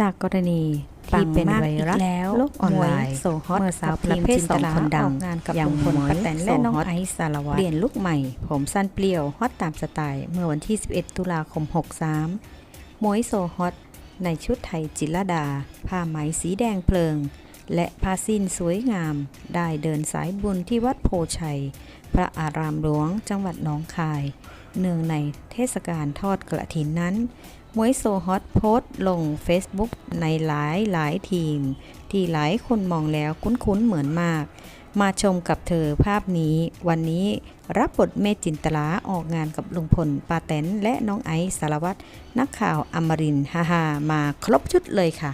จากกรณีที่เป็นไวรัสแล้วโลกออนไลน์โซฮอตเมื่อสาวกับประเภททีมสองคนดังออกงานกับอย่างลุงพลหมวยป้าแตนและน้องโซฮอตไอซ์สารวัตรเปลี่ยนลุคใหม่ ผมสั้นเปลี่ยวฮอตตามสไตล์ เมื่อวันที่ 11 ตุลาคม 63หมวยโซฮอตในชุดไทยจิรลดา ผ้าไหมสีแดงเพลิง และผ้าสิ้นสวยงาม ได้เดินสายบุญที่วัดโพชัย พระอารามหลวงจังหวัดหนองคาย เนื่องในเทศกาลทอดกระถินนั้นมวยโซฮอตโพสต์ลง Facebook ในหลายหลายทีม ที่หลายคนมองแล้วคุ้นๆเหมือนมาก มาชมกับเธอภาพนี้ วันนี้รับบทเมจินตลาออกงานกับลุงพลปาแตนและน้องไอซ์สารวัตรนักข่าวอมรินฮ่าๆมาครบชุดเลยค่ะ